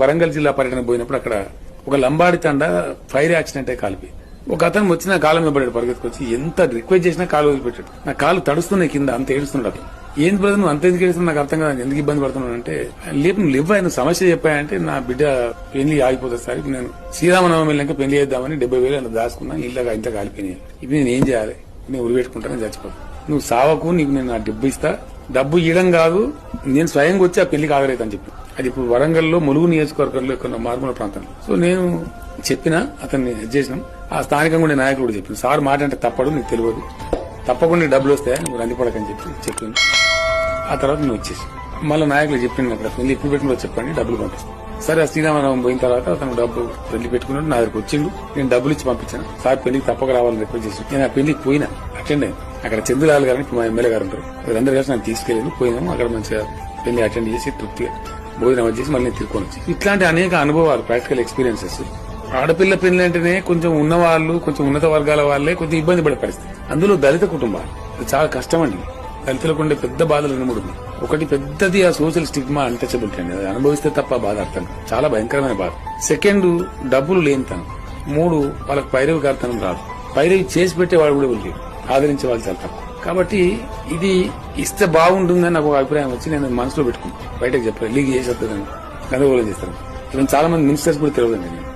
వరంగల్ జిల్లా పర్యటన పోయినప్పుడు అక్కడ ఒక లంబాడి తండ ఫైర్ యాక్సిడెంట్ అయి కాలిపోయి. ఒక అతను వచ్చిన కాలం మీద పడాడు పరిగెత్తుకొచ్చి. ఎంత రిక్వెస్ట్ చేసినా కాలు వదిలిపెట్టాడు. నా కాలు తడుస్తున్నాయి కింద అంత ఏడుస్తున్నాడు ఏంది బ్రదర్ నువ్వు అంత ఎందుకు ఏడుస్తున్నావు? నాకు అర్థం కాదు. ఎందుకు ఇబ్బంది పడుతున్నాను అంటే లేపు నువ్వు లేవు ఆయన సమస్య చెప్పాయంటే నా బిడ్డ పెళ్ళి ఆగిపోతుంది సార్. ఇప్పుడు నేను శ్రీరామనవమి వెళ్ళాక పెళ్ళి చేద్దామని డెబ్బై వేలు అంత దాచుకున్నా. ఇళ్ళగా ఇంత కాలిపోయినాయి. ఇప్పుడు నేను ఏం చేయాలి? నేను ఉరిపెట్టుకుంటాను చచ్చిపోతాను నువ్వు సావకు నీకు నేను నా డబ్బు ఇస్తా. డబ్బు ఇవ్వడం కాదు. నేను స్వయంగా వచ్చి ఆ పెళ్ళికి అని చెప్పి. అది ఇప్పుడు వరంగల్లో ములుగు నియోజకవర్గంలో ఇక్కడ మారుమూల ప్రాంతంలో. సో నేను చెప్పిన అతన్ని చేసినాం. ఆ స్థానికంగా ఉండే నాయకుడు కూడా చెప్పిన సార్ మాట అంటే తప్పడు నీకు తెలియదు. తప్పకుండా డబ్బులు వస్తాయా? నువ్వు రందిపడకని చెప్పి చెప్పింది ఆ తర్వాత నువ్వు వచ్చేసి మళ్ళీ నాయకులు చెప్పింది అక్కడ. పెళ్ళి ఇప్పుడు పెట్టుకుని చెప్పండి డబ్బులు పంపిస్తాను సరే ఆ పోయిన తర్వాత అతను డబ్బు పెళ్ళి పెట్టుకున్నాడు. నా దగ్గరకు వచ్చిండు. నేను డబ్బులు ఇచ్చి పంపించాను. సార్ పెళ్ళికి తప్పక రావాలని రిక్వెస్ట్ చేసి నేను ఆ పెళ్ళికి పోయినా అటెండ్ అయ్యాను అక్కడ చంద్రలాల్ గారు మా ఎమ్మెల్యే గారు ఉంటారు. వీళ్ళందరూ కలిసి నన్ను తీసుకెళ్ళాను పోయినాము. అక్కడ మంచిగా పెళ్ళి అటెండ్ చేసి తృప్తిగా భోజనం చేసి మళ్ళీ నేను తిరుకొని వచ్చి ఇట్లాంటి అనేక అనుభవాలు ప్రాక్టికల్ ఎక్స్పీరియన్సెస్ ఆడపిల్ల పెళ్ళి అంటేనే కొంచెం ఉన్నవాళ్ళు కొంచెం ఉన్నత వర్గాల వాళ్ళే కొంచెం ఇబ్బంది పడే పరిస్థితి. అందులో దళిత కుటుంబాలు. చాలా కష్టం అండి. దళితులకు ఉండే పెద్ద బాధలు రెండు మూడు ఒకటి పెద్దది ఆ సోషల్ స్టిగ్మా అన్టచబిలిటీ అండి. అది అనుభవిస్తే తప్ప బాధ అర్థం చాలా భయంకరమైన బాధ. సెకండ్ డబ్బులు లేనితనం. మూడు వాళ్ళకి పైరవి గారితనం రాదు. పైరవి చేసి పెట్టేవాడు కూడా వీళ్ళు ఆదరించే వాళ్ళు చాలా తక్కువ. కాబట్టి ఇది ఇస్తే బాగుంటుందని నాకు ఒక అభిప్రాయం వచ్చి నేను మనసులో పెట్టుకున్నాను బయటకు చెప్పాను లీగ్ చేసేస్తాను గందరగోళం చేస్తాను. ఈవెన్ చాలా మంది మినిస్టర్స్ కూడా తెలియదండి నేను.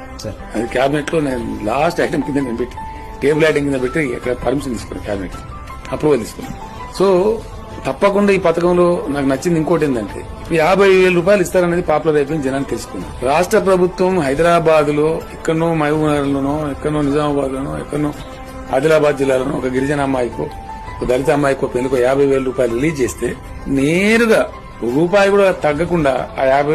అది క్యాబినెట్లో నేను లాస్ట్ ఐటమ్ కింద నేను పెట్టి టేబుల్ ఐటమ్ కింద పెట్టి ఇక్కడ పర్మిషన్ తీసుకున్నాను క్యాబినెట్ అప్రూవల్ తీసుకున్నాను సో తప్పకుండా ఈ పథకంలో నాకు నచ్చింది ఇంకోటి ఏంటంటే యాభై వేల రూపాయలు ఇస్తారనేది పాపులర్ అయిపోయింది జనానికి తెలుసుకుంది రాష్ట్ర ప్రభుత్వం హైదరాబాద్లో ఎక్కడనో మహబూబ్నగర్ లోనో ఎక్కడనో నిజామాబాద్ లోనో ఎక్కడనో ఆదిలాబాద్ జిల్లాలోనో ఒక గిరిజన అమ్మాయికో ఒక దళిత అమ్మాయికో పెళ్ళికో యాభై వేల రూపాయలు రిలీజ్ చేస్తే నేరుగా రూపాయి కూడా తగ్గకుండా ఆ యాభై